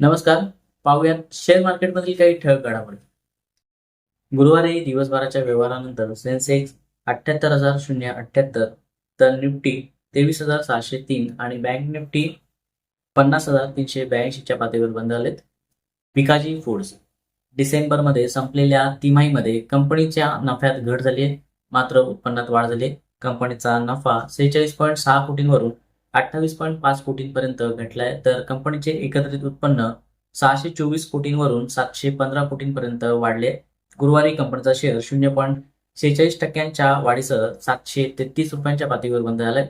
नमस्कार पाहूयात शेअर मार्केटमधील काही ठळक घडामोडी. गुरुवारी दिवसभराच्या व्यवहारानंतर सेन्सेक्स अठ्याहत्तर हजार शून्य अठ्याहत्तर तर निफ्टी तेवीस हजार सहाशे तीन आणि बँक निफ्टी पन्नास हजार तीनशे ब्याऐंशीच्या पातळीवर बंद झालेत. पिकाजी फूड्स डिसेंबरमध्ये संपलेल्या तिमाहीमध्ये कंपनीच्या नफ्यात घट झाली आहे. मात्र उत्पन्नात वाढ झाली कंपनीचा नफा सेहेचाळीस पॉईंट सहा कोटींवरून अठ्ठावीस पॉईंट पाच कोटींपर्यंत घटलाय तर कंपनीचे एकत्रित उत्पन्न सहाशे चोवीस कोटींवरून सातशे पंधरा कोटींपर्यंत वाढले गुरुवारी कंपनीचा शेअर शून्य पॉईंट सेहेचाळीस टक्क्यांच्या वाढीसह सातशे तेहतीस रुपयांच्या पातळीवर बंद झालाय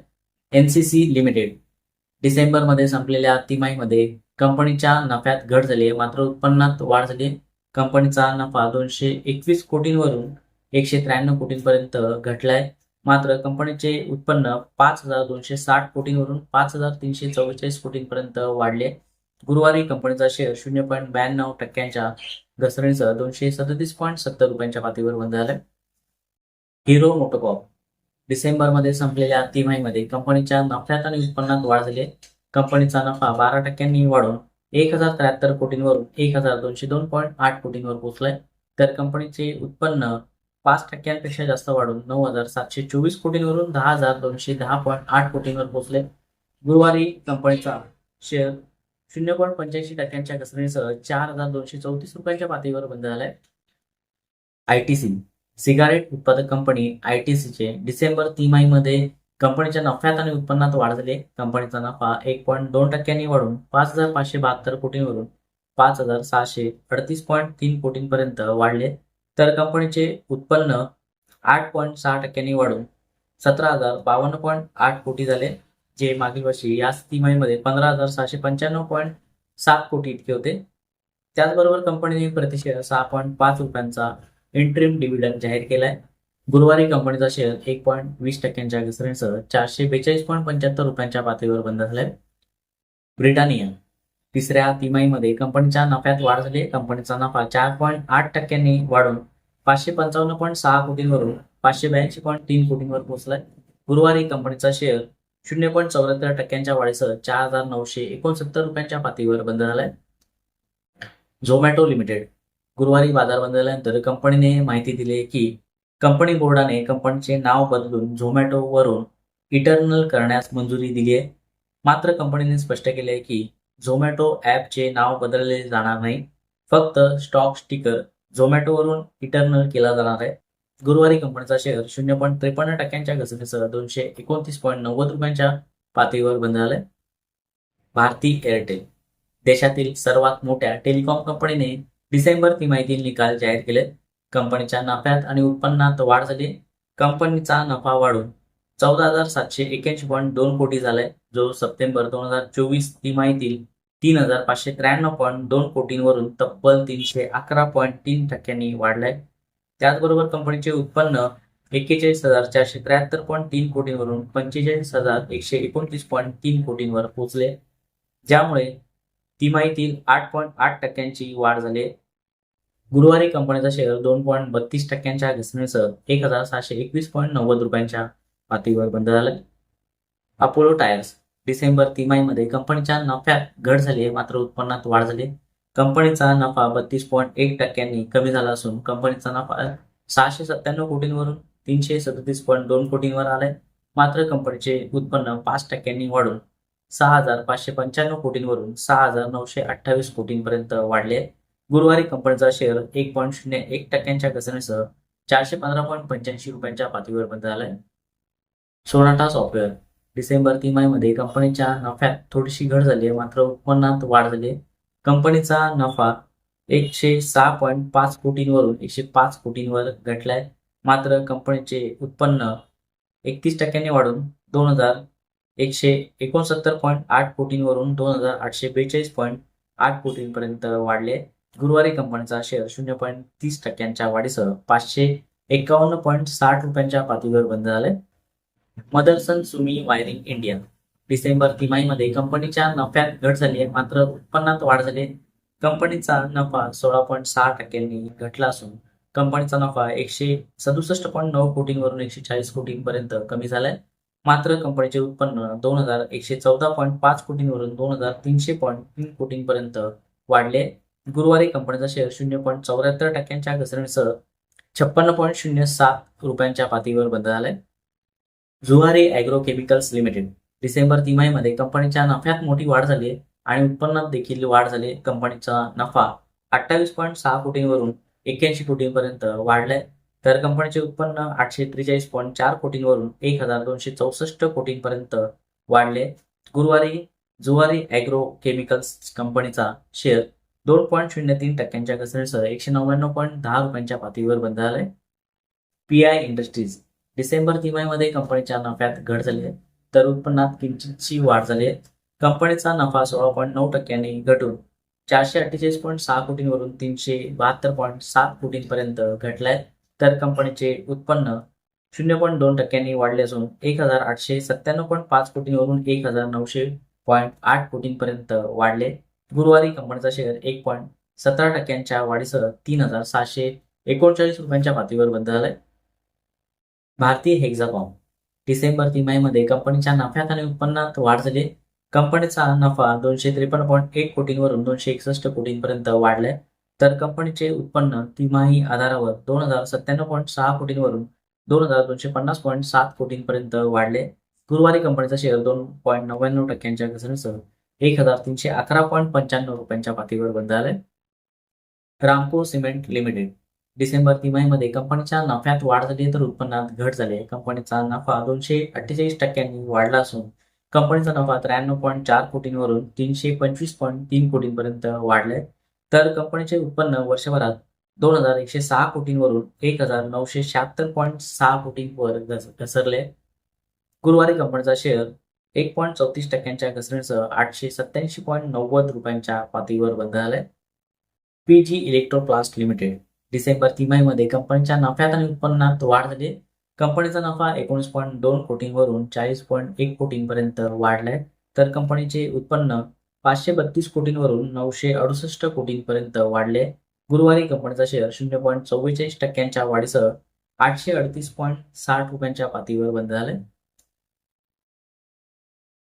एनसीसी लिमिटेड डिसेंबरमध्ये संपलेल्या तिमाहीमध्ये कंपनीच्या नफ्यात घट झाली मात्र उत्पन्नात वाढ झाली कंपनीचा नफा दोनशे एकवीस कोटींवरून एकशे त्र्याण्णव कोटींपर्यंत घटलाय. मात्र कंपनीचे उत्पन्न पाच हजार दोनशे साठ कोटींवरून पाच हजार तीनशे चव्वेचाळीस कोटींपर्यंत वाढले. गुरुवारी कंपनीचा शेअर शून्य पॉईंट ब्याण्णव टक्क्यांच्या घसरणीसह दोनशे सदतीस पॉईंट सत्तर रुपयांच्या पातळीवर बंद झालाय हिरो मोटोकॉप डिसेंबरमध्ये संपलेल्या तिमाहीमध्ये कंपनीच्या नफ्यात आणि उत्पन्नात वाढ झाली कंपनीचा नफा बारा टक्क्यांनी वाढून एक हजार त्र्याहत्तर कोटींवरून एक हजार दोनशे दोन पॉईंट आठ कोटींवर पोहोचलाय. तर कंपनीचे उत्पन्न पाच टक्क्यांपेक्षा जास्त वाढून नऊ हजार सातशे चोवीस कोटींवरून दहा हजार दोनशे दहा पॉईंट आठ कोटींवर पोहोचले. गुरुवारी कंपनीचा शेअर शून्य पॉईंट पंच्याऐंशी टक्क्यांच्या घसरणीसह चार हजार दोनशे चौतीस रुपयांच्या पातळीवर बंद झालाय. आय टी सी सिगारेट उत्पादक कंपनी आय टी सीचे डिसेंबर तिमाहीमध्ये कंपनीच्या नफ्यात आणि उत्पन्नात वाढ झाली कंपनीचा नफा एक पॉईंट दोन टक्क्यांनी वाढून पाच हजार पाचशे बहात्तर कोटींवरून पाच हजार सहाशे अडतीस पॉईंट तीन कोटींपर्यंत वाढले. तर कंपनीचे उत्पन्न आठ पॉईंट सहा टक्क्यांनी वाढून सतरा हजार बावन्न पॉईंट आठ कोटी झाले जे मागील वर्षी याच तिमाहीमध्ये पंधरा हजार सहाशे पंच्याण्णव पॉईंट सात कोटी इतके होते. त्याचबरोबर कंपनीने प्रतिशेअर सहा पॉईंट पाच रुपयांचा इंट्रीम डिव्हिडंड जाहीर केलाय. गुरुवारी कंपनीचा शेअर एक पॉईंट वीस टक्क्यांच्या घसरणीसह चारशे बेचाळीस पॉईंट पंच्याहत्तर रुपयांच्या पातळीवर बंद झालाय. ब्रिटानिया तिसऱ्या तिमाहीमध्ये कंपनीच्या नफ्यात वाढ झाली. कंपनीचा नफा चार पॉईंट आठ टक्क्यांनी वाढून पाचशे पंचावन्न पॉईंट सहा कोटींवरून पाचशे ब्याऐंशी पॉईंट तीन कोटींवर पोहोचलाय. गुरुवारी कंपनीचा शेअर शून्य पॉईंट चौऱ्याहत्तर टक्क्यांच्या वाढीसह चार हजार नऊशे एकोणसत्तर रुपयांच्या पातळीवर बंद झालाय. झोमॅटो लिमिटेड गुरुवारी बाजार बंद झाल्यानंतर कंपनीने माहिती दिली की कंपनी बोर्डाने कंपनीचे नाव बदलून झोमॅटोवरून इटर्नल करण्यास मंजुरी दिली आहे. मात्र कंपनीने स्पष्ट केले आहे की झोमॅटो ॲपचे नाव बदलले जाणार नाही. फक्त स्टॉक स्टिकर झोमॅटोवरून इटर्नल केला जाणार आहे. गुरुवारी कंपनीचा शेअर शून्य पॉईंट त्रेपन्न टक्क्यांच्या घसरणीसह दोनशे एकोणतीस पॉईंट नव्वद रुपयांच्या पातळीवर बंद झालाय भारती एअरटेल देशातील सर्वात मोठ्या टेलिकॉम कंपनीने डिसेंबर तिमाहीतील निकाल जाहीर केले कंपनीच्या नफ्यात आणि उत्पन्नात वाढ झाली. कंपनीचा नफा वाढून चौदा हजार सातशे एक्याऐंशी पॉईंट दोन कोटी झालाय. जो सप्टेंबर दोन हजार चोवीस तिमाहीतील तीन हजार पाचशे त्र्याण्णव पॉईंट दोन कोटींवरून तब्बल तीनशे अकरा पॉईंट तीन टक्क्यांनी वाढलाय. त्याचबरोबर कंपनीचे उत्पन्न एक्केचाळीस हजार चारशे त्र्याहत्तर पॉईंट तीन कोटींवरून पंचेचाळीस हजार एकशे एकोणतीस पॉईंट तीन कोटींवर पोहोचले. ज्यामुळे तिमाहीतील आठ पॉईंट आठ टक्क्यांची वाढ झाली. आहे. गुरुवारी कंपनीचा शेअर दोन पॉईंट बत्तीस टक्क्यांच्या घसरणीसह एक हजार सहाशे एकवीस पॉईंट नव्वद रुपयांच्या पातळीवर बंद झाला अपोलो टायर्स डिसेंबर तिमाहीमध्ये कंपनीच्या नफ्यात घट झाली आहे मात्र उत्पन्नात वाढ झाली आहे. कंपनीचा नफा बत्तीस पॉईंट एक टक्क्यांनी कमी झाला असून कंपनीचा नफा सहाशे सत्त्याण्णव कोटींवरून तीनशे सदतीस पॉईंट दोन कोटींवर आलाय मात्र कंपनीचे उत्पन्न पाच टक्क्यांनी वाढून सहा हजार पाचशे पंच्याण्णव कोटींवरून सहा हजार नऊशे अठ्ठावीस कोटींपर्यंत वाढले आहे. गुरुवारी कंपनीचा शेअर एक पॉईंट शून्य एक टक्क्यांच्या घसरणीसह चारशे पंधरा पॉईंट पंच्याऐंशी रुपयांच्या पातळीवर बंद झालाय. सोनाटा सॉफ्टवेअर डिसेंबर तिमाहीमध्ये कंपनीच्या नफ्यात थोडीशी घट झाली आहे मात्र उत्पन्नात वाढ झाली आहे. कंपनीचा नफा एकशे सहा पॉईंट पाच कोटींवरून एकशे पाच कोटींवर घटलाय. मात्र कंपनीचे उत्पन्न एकतीस टक्क्यांनी वाढून दोन हजार एकशे एकोणसत्तर पॉईंट आठ कोटींवरून दोन हजार आठशे बेचाळीस पॉईंट आठ कोटींपर्यंत वाढले गुरुवारी कंपनीचा शेअर शून्य पॉईंट तीस टक्क्यांच्या वाढीसह पाचशे एकावन्न पॉईंट साठ रुपयांच्या पातळीवर बंद झाले. Motherson Sumi wiring India. December तिमाहीमध्ये कंपनीच्या नफ्यात घट झाली आहे. मात्र उत्पन्नात वाढ झाली कंपनीचा नफा सोळा पॉईंट सहा टक्क्यांनी घटला असून कंपनीचा नफा एकशे सदुसष्ट पॉईंट नऊ कोटींवरून एकशे चाळीस कोटींपर्यंत कमी झालाय. मात्र कंपनीचे उत्पन्न दोन हजार एकशे चौदा पॉईंट पाच कोटींवरून दोन हजार तीनशे पॉईंट तीन कोटींपर्यंत वाढले गुरुवारी कंपनीचा शेअर शून्य पॉईंट चौऱ्याहत्तर टक्क्यांच्या घसरणीसह छप्पन्न पॉईंट शून्य सात रुपयांच्या पातळीवर बंद झालाय. Zuari agro chemicals limited December तिमाहीमध्ये कंपनीच्या नफ्यात मोठी वाढ झाली आणि उत्पन्नात देखील वाढ झाली कंपनीचा नफा अठ्ठावीस पॉईंट सहा कोटींवरून एक्क्याऐंशी कोटींपर्यंत वाढलाय. तर कंपनीचे उत्पन्न आठशे त्रेचाळीस पॉईंट चार कोटींवरून एक हजार दोनशे चौसष्ट कोटींपर्यंत वाढले गुरुवारी जुवारी अॅग्रो केमिकल्स कंपनीचा शेअर दोन पॉईंट शून्य तीन टक्क्यांच्या घसरणीसह एकशे नव्याण्णव पॉईंट दहा रुपयांच्या पातळीवर बंद झालाय पी आय इंडस्ट्रीज डिसेंबर तिमाहीमध्ये कंपनीच्या नफ्यात घट झाली आहे. तर उत्पन्नात किंचितची वाढ झाली आहे. कंपनीचा नफा सोळा पॉईंट नऊ टक्क्यांनी घटून चारशे अठ्ठेचाळीस पॉईंट सहा कोटींवरून तीनशे बहात्तर पॉईंट सात कोटींपर्यंत घटलाय. तर कंपनीचे उत्पन्न शून्य पॉईंट दोन टक्क्यांनी वाढले असून एक हजार आठशे सत्त्याण्णव पॉईंट पाच कोटींवरून एक हजार नऊशे पॉईंट आठ कोटींपर्यंत वाढले. गुरुवारी कंपनीचा शेअर एक पॉईंट सतरा टक्क्यांच्या वाढीसह तीन हजार सहाशे एकोणचाळीस रुपयांच्या पातळीवर बंद झालाय. भारतीय हेक्झाकॉम डिसेंबर तिमाहीमध्ये कंपनीच्या नफ्यात आणि उत्पन्नात वाढ झाली. कंपनीचा नफा दोनशे त्रेपन्न पॉईंट एक कोटींवरून दोनशे एकसष्ट कोटींपर्यंत वाढलाय. तर कंपनीचे उत्पन्न तिमाही आधारावर दोन हजार सत्त्याण्णव पॉईंट सहा कोटींवरून दोन हजार दोनशे पन्नास पॉईंट सात कोटींपर्यंत वाढले. गुरुवारी कंपनीचा शेअर दोन पॉईंट नव्याण्णव टक्क्यांच्या घसरणीसह एक हजार तीनशे अकरा पॉईंट पंच्याण्णव रुपयांच्या पातळीवर बंद झालंय. रामको सिमेंट लिमिटेड. डिसेंबर तिमाहीमध्ये कंपनीच्या नफ्यात वाढ झाली तर उत्पन्नात घट झाली आहे. कंपनीचा नफा दोनशे अठ्ठेचाळीस टक्क्यांनी वाढला असून कंपनीचा नफा त्र्याण्णव पॉईंट चार कोटींवरून तीनशे पंचवीस पॉईंट तीन कोटींपर्यंत वाढलाय. तर कंपनीचे उत्पन्न वर्षभरात दोन हजार एकशे सहा कोटींवरून एक हजार नऊशे शहात्तर पॉईंट सहा कोटींवर घसरले गुरुवारी कंपनीचा शेअर एक पॉईंट चौतीस टक्क्यांच्या घसरणीसह आठशे सत्याऐंशी पॉईंट नव्वद रुपयांच्या पातळीवर बंद झालंय. पीजी इलेक्ट्रोप्लास्ट लिमिटेड डिसेंबर तिमाहीमध्ये कंपनीच्या नफ्यात आणि उत्पन्नात वाढ झाली. कंपनीचा नफा एकोणीस पॉईंट दोन कोटींवरून चाळीस पॉईंट एक कोटींपर्यंत वाढलाय. तर कंपनीचे उत्पन्न पाचशे बत्तीस कोटींवरून नऊशे अडुसष्ट कोटींपर्यंत वाढले. गुरुवारी कंपनीचा शेअर शून्य पॉईंट चव्वेचाळीस टक्क्यांच्या वाढीसह आठशे अडतीस पॉईंट साठ रुपयांच्या पातळीवर बंद झालाय.